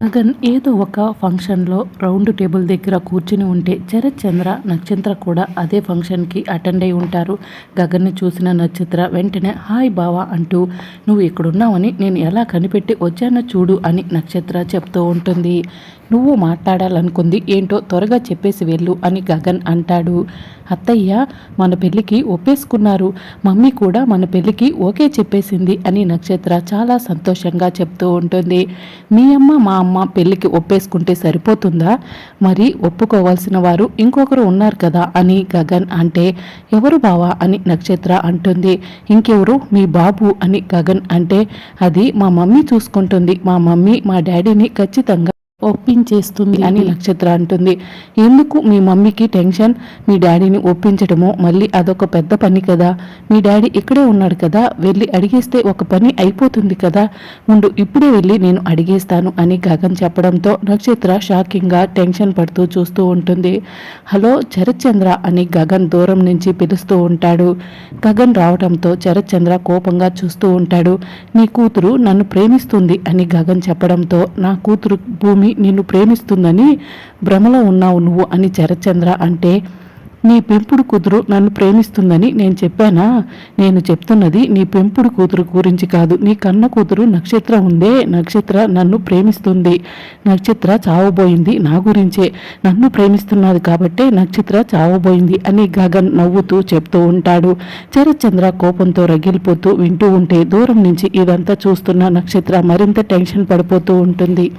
గగన్ ఏదో ఒక ఫంక్షన్లో రౌండ్ టేబుల్ దగ్గర కూర్చుని ఉంటే శరత్ చంద్ర నక్షత్ర కూడా అదే ఫంక్షన్కి అటెండ్ అయి ఉంటారు. గగన్ని చూసిన నక్షత్ర వెంటనే హాయ్ బావా అంటూ నువ్వు ఇక్కడున్నావని నేను ఎలా కనిపెట్టి వచ్చానో చూడు అని నక్షత్ర చెప్తూ ఉంటుంది. నువ్వు మాట్లాడాలనుకుంది ఏంటో త్వరగా చెప్పేసి వెళ్ళు అని గగన్ అంటాడు. అత్తయ్య మన పెళ్ళికి ఒప్పేసుకున్నారు. మమ్మీ కూడా మన పెళ్ళికి ఓకే చెప్పేసింది అని నక్షత్ర చాలా సంతోషంగా చెప్తూ ఉంటుంది. మీ అమ్మ మా అమ్మ పెళ్ళికి ఒప్పేసుకుంటే సరిపోతుందా? మరి ఒప్పుకోవాల్సిన వారు ఇంకొకరు ఉన్నారు కదా అని గగన్ అంటే ఎవరు బావా అని నక్షత్ర అంటుంది. ఇంకెవరు? మీ బాబు అని గగన్ అంటే అది మా మమ్మీ చూసుకుంటుంది. మా మమ్మీ మా డాడీని ఖచ్చితంగా ఒప్పించేస్తుంది అని నక్షత్ర అంటుంది. ఎందుకు మీ మమ్మీకి టెన్షన్? మీ డాడీని ఒప్పించడమో మళ్ళీ అదొక పెద్ద పని కదా. మీ డాడీ ఇక్కడే ఉన్నాడు కదా. వెళ్ళి అడిగేస్తే ఒక పని అయిపోతుంది కదా. ముందు ఇప్పుడే వెళ్ళి నేను అడిగేస్తాను అని గగన్ చెప్పడంతో నక్షత్ర షాకింగ్గా టెన్షన్ పడుతూ చూస్తూ ఉంటుంది. హలో చరత్చంద్ర అని గగన్ దూరం నుంచి పిలుస్తూ ఉంటాడు. గగన్ రావడంతో చరత్చంద్ర కోపంగా చూస్తూ ఉంటాడు. నీ కూతురు నన్ను ప్రేమిస్తుంది అని గగన్ చెప్పడంతో నా కూతురు భూమి నిన్ను ప్రేమిస్తుందని భ్రమలో ఉన్నావు నువ్వు అని చరచంద్ర అంటే నీ పెంపుడు కూతురు నన్ను ప్రేమిస్తుందని నేను చెప్పానా? నేను చెప్తున్నది నీ పెంపుడు కూతురు గురించి కాదు. నీ కన్న కూతురు నక్షత్ర ఉందే. నక్షత్ర నన్ను ప్రేమిస్తుంది. నక్షత్ర చావబోయింది నా గురించే. నన్ను ప్రేమిస్తున్నది కాబట్టే నక్షత్ర చావబోయింది అని గగన్ నవ్వుతూ చెప్తూ ఉంటాడు. చరచంద్ర కోపంతో రగిలిపోతూ వింటూ ఉంటే దూరం నుంచి ఇదంతా చూస్తున్న నక్షత్ర మరింత టెన్షన్ పడిపోతూ ఉంటుంది.